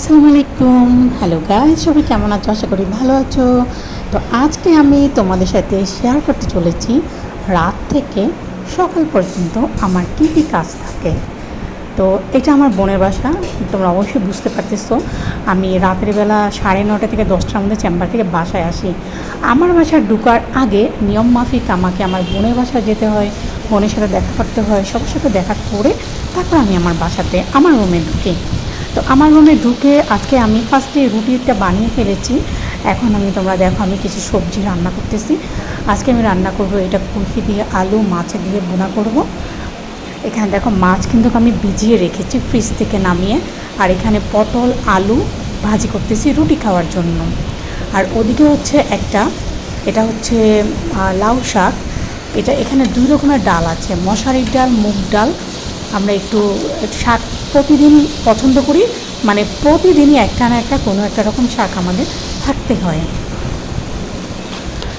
আসসালামু আলাইকুম hello guys সবাই কেমন আছো? আশা করি ভালো আছো। তো আজকে আমি তোমাদের সাথে শেয়ার করতে চলেছি রাত থেকে সকাল পর্যন্ত আমার কী কী কাজ থাকে। তো এটা আমার বোনের বাসা, তোমরা অবশ্যই বুঝতে পারতেছো। আমি রাতের বেলা সাড়ে নটা থেকে দশটার মধ্যে চেম্বার থেকে বাসায় আসি। আমার বাসায় ঢুকার আগে নিয়ম মাফিক আমাকে আমার বোনের বাসায় যেতে হয়, বোনের সাথে দেখা করতে হয়, সবার সাথে দেখা করে তারপর আমি আমার বাসাতে, আমার রুমে ঢুকি। তো আমার রুমে ঢুকে আজকে আমি ফার্স্টে রুটিটা বানিয়ে ফেলেছি। এখন আমি তোমরা দেখো, আমি কিছু সবজি রান্না করতেছি। আজকে আমি রান্না করব এটা কুলফি দিয়ে আলু, মাছ দিয়ে বোনা করব। এখানে দেখো মাছ কিন্তু আমি ভিজিয়ে রেখেছি ফ্রিজ থেকে নামিয়ে। আর এখানে পটল, আলু ভাজি করতেছি রুটি খাওয়ার জন্য। আর ওদিকে হচ্ছে একটা, এটা হচ্ছে লাউ শাক। এটা এখানে দুই রকমের ডাল আছে, মশারির ডাল, মুগ ডাল আমরা একটু শাক প্রতিদিন পছন্দ করি। মানে প্রতিদিনই একটা না একটা কোনো একটা রকম শাক আমাদের থাকতে হয়।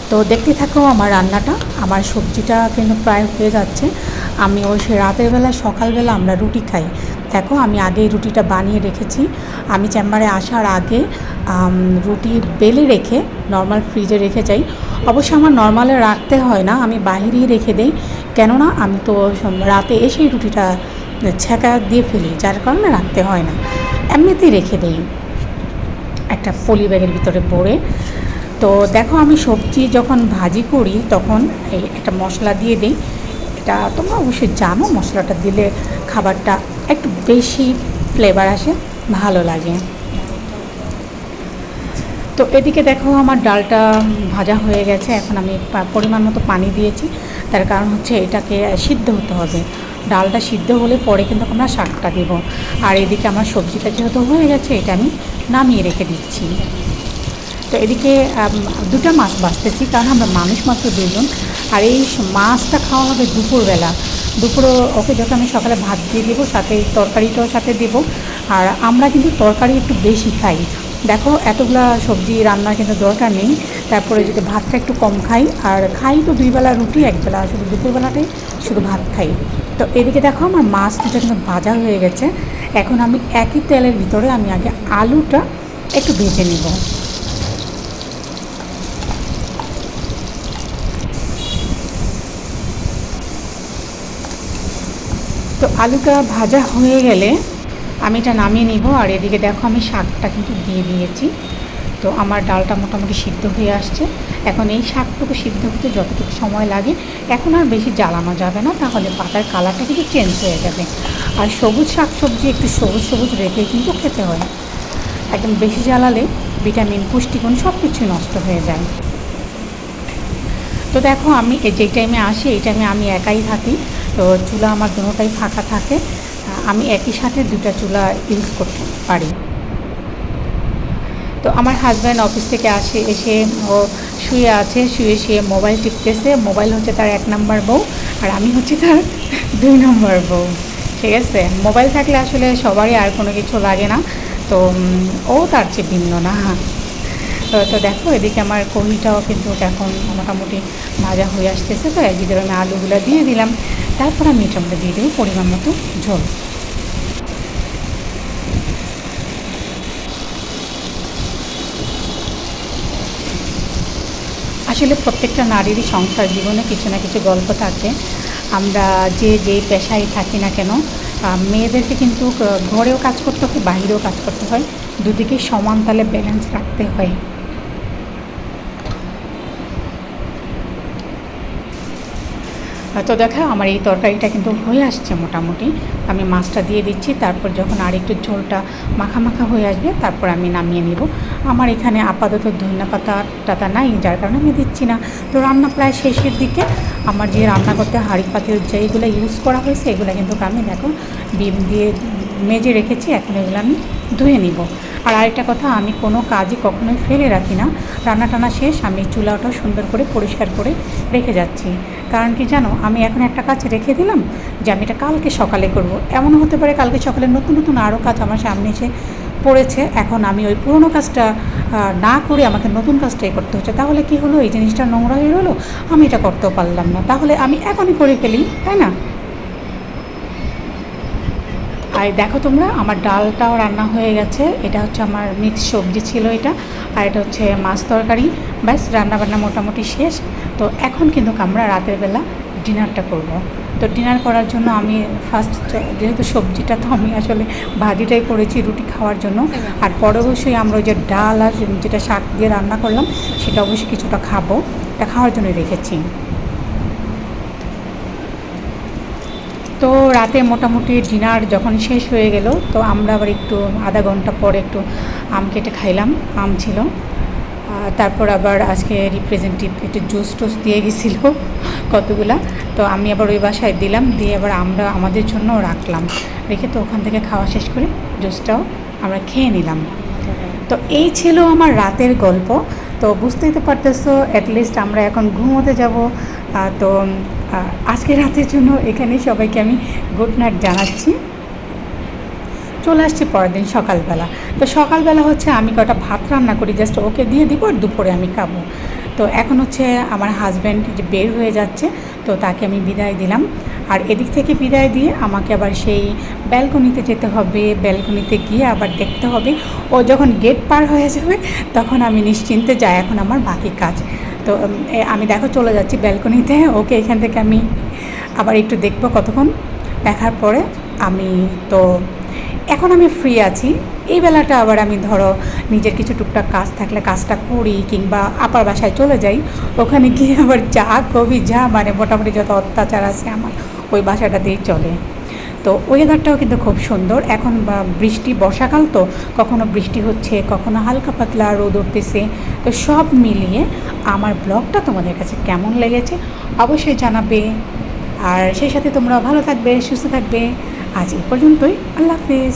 তো দেখতে থাকো আমার রান্নাটা। আমার সবজিটা কিন্তু প্রায় হয়ে যাচ্ছে। আমি ওই সে রাতের বেলা সকালবেলা আমরা রুটি খাই। দেখো, আমি আগে রুটিটা বানিয়ে রেখেছি। আমি চেম্বারে আসার আগে রুটি বেলে রেখে নর্মাল ফ্রিজে রেখে যাই। অবশ্য আমার নর্মালে রাখতে হয় না, আমি বাহিরেই রেখে দেই। কেননা, আমি তো রাতে এসেই রুটিটা ছ্যাঁকা দিয়ে ফেলি, যার কারণে রাখতে হয় না। এমনিতেই রেখে দেই। একটা পলি ব্যাগের ভিতরে পড়ে তো দেখো, আমি সবজি যখন ভাজি করি, তখন এই একটা মশলা দিয়ে দিই। এটা তোমরা অবশ্যই জানো, মশলাটা দিলে খাবারটা একটু বেশি ফ্লেভার আসে, ভালো লাগে। তো এদিকে দেখো আমার ডালটা ভাজা হয়ে গেছে, এখন আমি পরিমাণ মতো পানি দিয়েছি। তার কারণ হচ্ছে এটাকে সিদ্ধ হতে হবে। ডালটা সিদ্ধ হলে পরে কিন্তু আমরা শাকটা দেবো। আর এদিকে আমার সবজিটা যেহেতু হয়ে গেছে, এটা আমি নামিয়ে রেখে দিচ্ছি। তো এদিকে দুটো মাছ বাঁচতেছি কারণ আমরা মানুষ মাত্র দুজন আর এই মাছটা খাওয়া হবে দুপুরবেলা। দুপুরে ওকে যখন আমি সকালে ভাত দিয়ে দেবো, সাথে তরকারিটাও সাথে দেবো। আর আমরা কিন্তু তরকারি একটু বেশি খাই। দেখো, এতগুলা সবজি রান্নার কিন্তু দরকার নেই। তারপরে যদি ভাতটা একটু কম খাই, আর খাই তো দুই বেলা রুটি, একবেলা শুধু দুপুরবেলাটাই শুধু ভাত খাই। তো এদিকে দেখো, আমার মাছ দুটো কিন্তু ভাজা হয়ে গেছে। এখন আমি একই তেলের ভিতরে আমি আগে আলুটা একটু ভেজে নেব। তো আলুটা ভাজা হয়ে গেলে আমি এটা নামিয়ে নিব। আর এদিকে দেখো আমি শাকটা কিন্তু দিয়ে দিয়েছি। তো আমার ডালটা মোটামুটি সিদ্ধ হয়ে আসছে। এখন এই শাকটুকু সিদ্ধ হতে যতটুকু সময় লাগে, এখন আর বেশি জ্বালানো যাবে না। তাহলে পাতার কালারটা কিন্তু চেঞ্জ হয়ে যাবে। আর সবুজ শাক সবজি একটু সবুজ সবুজ রেখে কিন্তু খেতে হয়। একদম বেশি জ্বালালে ভিটামিন, পুষ্টিগুণ সব কিছু নষ্ট হয়ে যায়। তো দেখো আমি যেই টাইমে আসি, এই টাইমে আমি একাই থাকি। তো চুলা আমার দুটোটাই ফাঁকা থাকে। আমি একই সাথে দুটা চুলা ইউজ করতে পারি। তো আমার হাজব্যান্ড অফিস থেকে আসে, এসে ও শুয়ে আছে, শুয়ে শুয়ে মোবাইল টিপতেছে। মোবাইল হচ্ছে তার এক নাম্বার বউ, আর আমি হচ্ছে তার দুই নম্বর বউ। ঠিক আছে? মোবাইল থাকলে আসলে সবারই আর কোনো কিছু লাগে না। তো ও তার চেয়ে ভিন্ন না। তো দেখো, এদিকে আমার কহিটাও কিন্তু এখন মোটামুটি ভাজা হয়ে আসতেছে। তো ভিতরে আমি আলুগুলো দিয়ে দিলাম। তারপর আমি এটার মধ্যে দিয়ে দেবো পরিমাণ মতো ঝোল আসলে প্রত্যেকটা নারীরই সংসার জীবনে কিছু না কিছু গল্প থাকে। আমরা যে যেই পেশায় থাকি না কেন মেয়েদেরকে কিন্তু ঘরেও কাজ করতে হয় বাইরেও কাজ করতে হয়। দুদিকে সমান তালে ব্যালেন্স রাখতে হয়। তো দেখা আমার এই তরকারিটা কিন্তু হয়ে আসছে মোটামুটি। আমি মাছটা দিয়ে দিচ্ছি, তারপর যখন আর একটু ঝোলটা মাখা মাখা হয়ে আসবে, তারপর আমি নামিয়ে নিব। আমার এখানে আপাতত ধনিয়া পাতা টাতা নাই, যার কারণে আমি দিচ্ছি না। তো রান্না প্রায় শেষের দিকে। আমার যে রান্না করতে হাঁড়ি পাতিল যেইগুলো ইউজ করা হয়েছে, এগুলো কিন্তু আমি দেখো ডিম দিয়ে মেজে রেখেছি, এখন এগুলো আমি ধুয়ে নিব। আর আরেকটা কথা, আমি কোনো কাজই কখনোই ফেলে রাখি না। রান্না টানা শেষ, আমি চুলাটাও সুন্দর করে পরিষ্কার করে রেখে যাচ্ছি। কারণ কি জানো, আমি এখন একটা কাজ রেখে দিলাম যে আমি এটা কালকে সকালে করব। এমন হতে পারে কালকে সকালে নতুন নতুন আরও কাজ আমার সামনে এসে পড়েছে। এখন আমি ওই পুরনো কাজটা না করে আমাকে নতুন কাজটাই করতে হচ্ছে। তাহলে কি হলো? এই জিনিসটা নোংরা হয়ে গেলো আমি এটা করতেও পারলাম না। তাহলে আমি এখনই করে ফেলি, তাই না? আর দেখো তোমরা, আমার ডালটাও রান্না হয়ে গেছে। এটা হচ্ছে আমার মিক্স সবজি ছিল এটা, আর এটা হচ্ছে মাছ তরকারি। ব্যাস, রান্নাবান্না মোটামুটি শেষ। তো এখন কিন্তু আমরা রাতের বেলা ডিনারটা করব। তো ডিনার করার জন্য আমি ফার্স্ট যেহেতু সবজিটা তো আমি আসলে ভাজিটাই করেছি রুটি খাওয়ার জন্য, আর পরে অবশ্যই আমরা যে ডাল আর যেটা শাক দিয়ে রান্না করলাম, সেটা অবশ্যই কিছুটা খাব। এটা খাওয়ার জন্য রেখেছি। তো রাতে মোটামুটি ডিনার যখন শেষ হয়ে গেল, তো আমরা আবার একটু আধা ঘণ্টা পরে একটু আম কেটে খাইলাম, আম ছিল। তারপর আবার আজকে রিপ্রেজেন্টেটিভ একটু জুস টুস দিয়ে গেছিল কতগুলা। তো আমি আবার ওই বাসায় দিলাম, দিয়ে আবার আমরা আমাদের জন্য রাখলাম। রেখে তো ওখান থেকে খাওয়া শেষ করে জুসটাও আমরা খেয়ে নিলাম। তো এই ছিল আমার রাতের গল্প। তো বুঝতেই তো পারতেছো অ্যাটলিস্ট আমরা এখন ঘুমোতে যাব। তো আজকে রাতের জন্য এখানে সবাইকে আমি গুড নাইট জানাচ্ছি। চলে আসছি পরের দিন সকালবেলা। তো সকালবেলা হচ্ছে আমি কটা ভাত রান্না করি জাস্ট ওকে দিয়ে দিব আর দুপুরে আমি খাব। তো এখন হচ্ছে আমার হাজব্যান্ড যে বের হয়ে যাচ্ছে, তো তাকে আমি বিদায় দিলাম। আর এদিক থেকে বিদায় দিয়ে আমাকে আবার সেই ব্যালকনিতে যেতে হবে ব্যালকনিতে গিয়ে আবার দেখতে হবে। ও যখন গেট পার হয়ে যাবে, তখন আমি নিশ্চিন্তে যাই, এখন আমার বাকি কাজ। তো আমি দেখো চলে যাচ্ছি ব্যালকনিতে ওকে এখান থেকে আমি আবার একটু দেখব কতক্ষণ। দেখার পরে আমি, তো এখন আমি ফ্রি আছি। এই বেলাটা আবার আমি ধরো নিজের কিছু টুকটাক কাজ থাকলে কাজটা করি কিংবা আপার বাসায় চলে যাই, ওখানে গিয়ে আবার যা কবি যা মানে মোটামুটি যত অত্যাচার আছে আমার, ওই বাসাটা দিয়েই চলে। তো ওয়েদারটাও কিন্তু খুব সুন্দর। এখন বৃষ্টি, বর্ষাকাল তো, কখনো বৃষ্টি হচ্ছে, কখনো হালকা পাতলা রোদ উঠতেছে। তো সব মিলিয়ে আমার ব্লগটা তোমাদের কাছে কেমন লেগেছে অবশ্যই জানাবে। আর সেই সাথে তোমরা ভালো থাকবে, সুস্থ থাকবে। আজ এ পর্যন্তই। আল্লাহ হাফেজ।